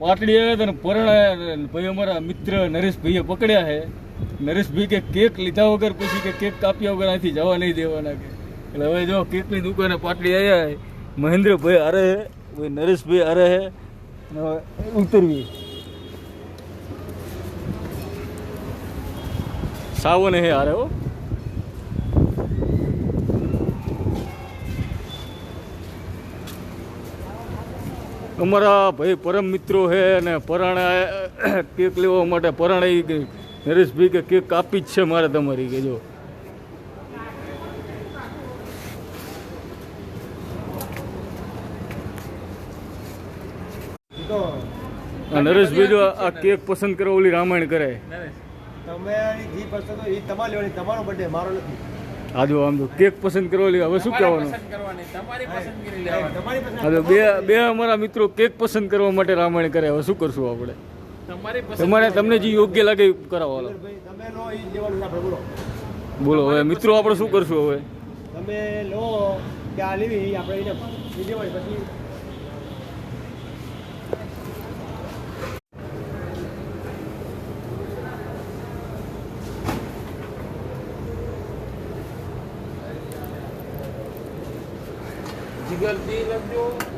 પાટડી આવ્યા હતા ને પરણાયા ભાઈ અમારા મિત્ર નરેશભાઈએ પકડ્યા છે. નરેશભાઈ કે કેક લીધા વગર પછી કે કેક કાપ્યા વગર અહીંથી જવા નહીં દેવાના કે. એટલે હવે જો કેકની દુકાને પાટડી આવ્યા છે, મહેન્દ્રભાઈ હારે ભાઈ નરેશભાઈ હારે હવે ઉતરવી. સાવન હે હારે હો. અમારા ભાઈ પરમ મિત્રો છે અને પરાણા કેક લેવા માટે પરાણા ઈ કે નરેશભાઈ કે કેક કાપી જ છે મારે તમારી કે જો. નરેશભાઈ જો આ કેક પસંદ કરવા ઓલી રામાયણ કરે તમે જે પસંદ તમારે લેવાની તમારો બર્થડે મારો નથી. આ આમ તો કેક પસંદ કરવા લે હવે શું કહેવાનું? તો બે બે અમારા મિત્રો કેક પસંદ કરવા માટે રામાયણ કરે હવે શું કરશું આપણે? તમારે તમને જે યોગ્ય લાગે એ કરાવો હાલો. ભાઈ તમે લો એ જ લેવાનું છે આપણે બોલો. બોલો હવે મિત્રો આપણે શું કરશું હવે? તમે લો કે આ લેવી આપણે Sigal di lang yung